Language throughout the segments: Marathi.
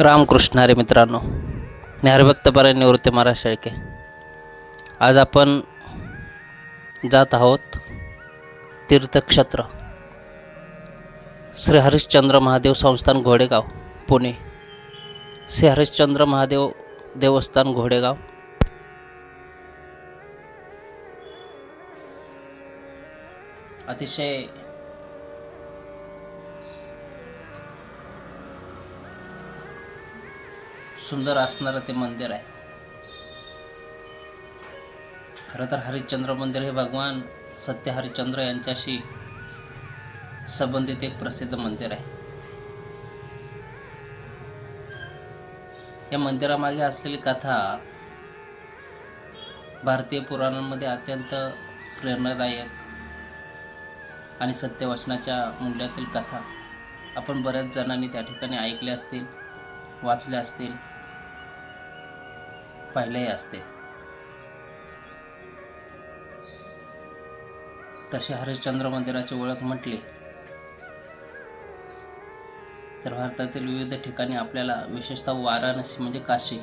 रामकृष्ण हरे मित्रांनो मी निवृत्ती महाराज शेळके. आज आपण जात आहोत तीर्थक्षेत्र. श्री हरिश्चंद्र महादेव संस्थान घोडेगाव पुणे. श्री हरिश्चंद्र महादेव देवस्थान घोडेगाव. अतिशय सुंदर असणारं ते मंदिर आहे. खरं तर हरिश्चंद्र मंदिर हे भगवान सत्य हरिश्चंद्र यांच्याशी संबंधित एक प्रसिद्ध मंदिर आहे. या मंदिरामागे असलेली कथा भारतीय पुराणांमध्ये अत्यंत प्रेरणादायक आणि सत्यवचनाच्या मूल्यातील कथा आपण बऱ्याच जणांनी त्या ठिकाणी ऐकल्या असतील वाचल्या असतील. पाहिलेही असते. तसे हरिश्चंद्र मंदिराची ओळख म्हटली तर भारतातील विविध ठिकाणी आपल्याला विशेषतः वाराणसी म्हणजे काशी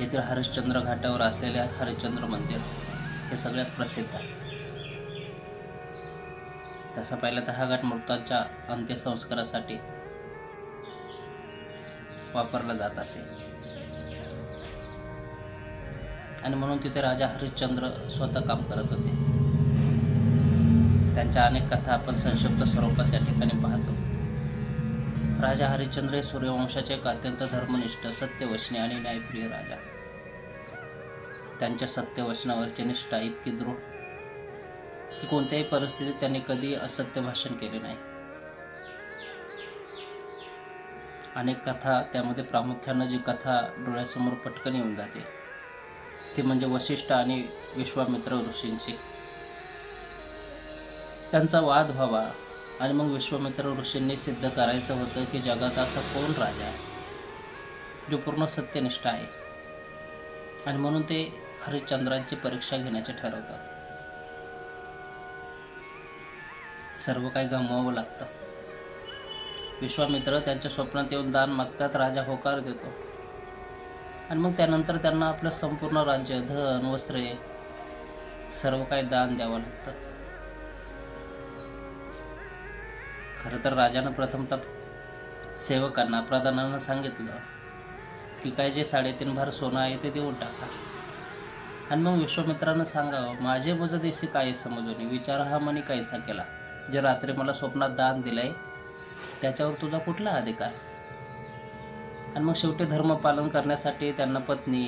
येथील हरिश्चंद्र घाटावर असलेले हरिश्चंद्र मंदिर हे सगळ्यात प्रसिद्ध आहे. तसं पाहिलं तर हा घाट मृतांच्या अंत्यसंस्कारासाठी वापरला जात असे. आणि म्हणून तिथे राजा हरिश्चंद्र स्वतः काम करत होते. त्यांच्या अनेक कथा आपण संक्षिप्त स्वरूपात त्या ठिकाणी पाहतो. राजा हरिश्चंद्र हे सूर्यवंशाचे एक अत्यंत धर्मनिष्ठ सत्यवचनी आणि न्यायप्रिय राजा. त्यांच्या सत्यवचनावरची निष्ठा इतकी दृढ की कोणत्याही परिस्थितीत त्यांनी कधी असत्य भाषण केले नाही. अनेक कथा त्यामध्ये प्रामुख्यानं जी कथा डोळ्यासमोर पटकन येऊन जाते. ते म्हणजे वशिष्ठ आणि विश्वामित्र ऋषींची. त्यांचा वाद व्हावा आणि मग विश्वामित्र ऋषींनी सिद्ध करायचं होतं की जगात असा कोण राजा आहे? जो पूर्ण सत्यनिष्ठ आहे. आणि म्हणून ते हरिश्चंद्रांची परीक्षा घेण्याचे ठरवतात. सर्व काही गमवावं लागतं. विश्वामित्र त्यांच्या स्वप्नात येऊन दान मागतात राजा होकार देतो. आणि मग त्यानंतर त्यांना आपलं संपूर्ण राज्य धन वस्त्रे सर्व काही दान द्यावं लागतं. खरं तर राजानं प्रथमतः सेवकांना प्रधानानं सांगितलं की काय जे साडेतीन भार सोनं आहे ते देऊन टाका. आणि मग विश्वामित्रानं सांगावं माझे मज देशी काय समजून? विचार हा मनी कायसा केला? जे रात्री मला स्वप्नात दान दिलंय त्याच्यावर तुझा कुठला अधिकार? आणि मग शेवटी धर्मपालन करण्यासाठी त्यांना पत्नी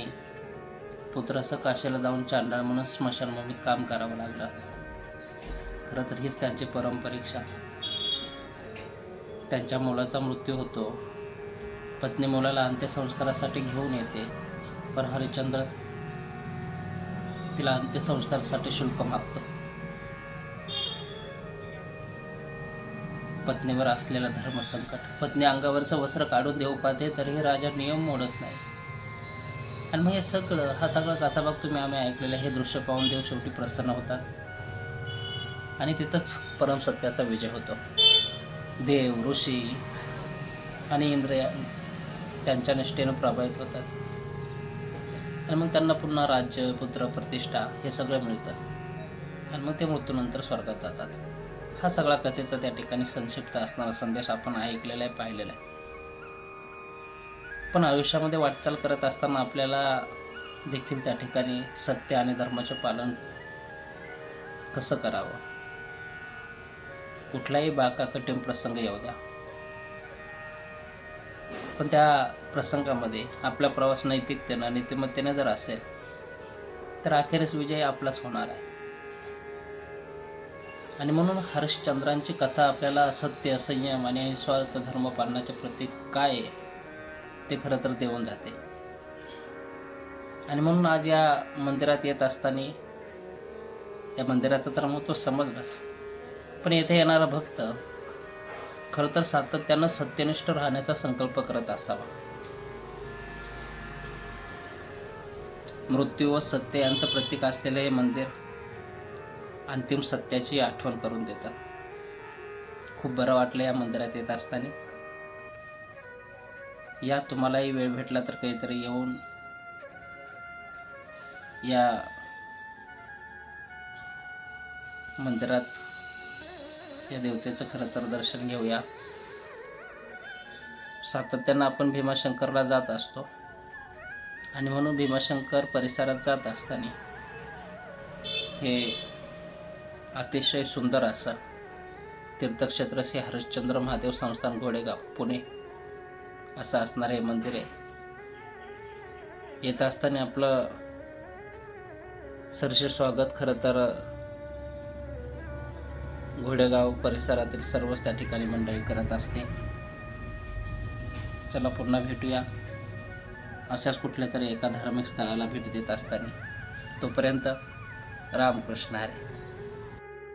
पुत्रासह काशीला जाऊन चांडाळ म्हणून स्मशानभूमीत काम करावं लागलं. खरं तर हीच त्यांची परमपरीक्षा त्यांच्या मुलाचा मृत्यू होतो. पत्नी मुलाला अंत्यसंस्कारासाठी घेऊन येते पण हरिश्चंद्र तिला अंत्यसंस्कारासाठी शुल्क मागतो. पत्नीवर असलेलं धर्मसंकट पत्नी अंगावरचं वस्त्र काढून देऊ पाहते तरीही राजा नियम मोडत नाही. आणि मग हे सगळं हा सगळा कथाभाग तुम्ही आम्ही ऐकलेला हे दृश्य पाहून देव शेवटी प्रसन्न होतात. आणि तिथंच परमसत्याचा विजय होतो. देव ऋषी आणि इंद्र त्यांच्या निष्ठेनं प्रभावित होतात. आणि मग त्यांना पुन्हा राज्य पुत्र प्रतिष्ठा हे सगळं मिळतं. आणि मग ते मृत्यूनंतर स्वर्गात जातात. हा सगळा कथेचा त्या ठिकाणी संक्षिप्त असणारा संदेश आपण ऐकलेला आहे पाहिलेला आहे. पण आयुष्यामध्ये वाटचाल करत असताना आपल्याला देखील त्या ठिकाणी सत्य आणि धर्माचे पालन कसं करावं? कुठलाही बाका कठीण प्रसंग येऊ द्या. पण त्या प्रसंगामध्ये आपला प्रवास नैतिकतेनं नीतिमत्तेनं जर असेल तर अखेरीस विजय आपलाच होणार आहे. आणि म्हणून हर्षचंद्रांची कथा आपल्याला सत्य संयम आणि निस्वार्थ धर्म पालनाचे प्रतीक काय आहे ते खरं तर देऊन जाते. आणि म्हणून आज या मंदिरात येत असताना या मंदिराचं तर मग तो समजलाच. पण येथे येणारा भक्त खरं तर सातत्यानं सत्यनिष्ठ राहण्याचा संकल्प करत असावा. मृत्यू व सत्य यांचं प्रतीक असलेलं हे मंदिर अंतिम सत्याची आठवण करून देतात. खूप बरं वाटलं या मंदिरात येत असताना. या तुम्हालाही वेळ भेटला तर काहीतरी येऊन या मंदिरात या देवतेचं खरं तर दर्शन घेऊया. सातत्यानं आपण भीमाशंकरला जात असतो. आणि म्हणून भीमाशंकर परिसरात जात असताना हे अतिशय सुंदर असं तीर्थक्षेत्र श्री हरिश्चंद्र महादेव संस्थान घोडेगाव पुणे. असं असणारं हे मंदिर आहे. येत असताना आपलं सरसे स्वागत खरं तर घोडेगाव परिसरातील सर्वच त्या ठिकाणी मंडळी करत असते. चला पुन्हा भेटूया. अशाच कुठल्या तरी एका धार्मिक स्थळाला भेट देत असताना. तोपर्यंत रामकृष्ण हरे.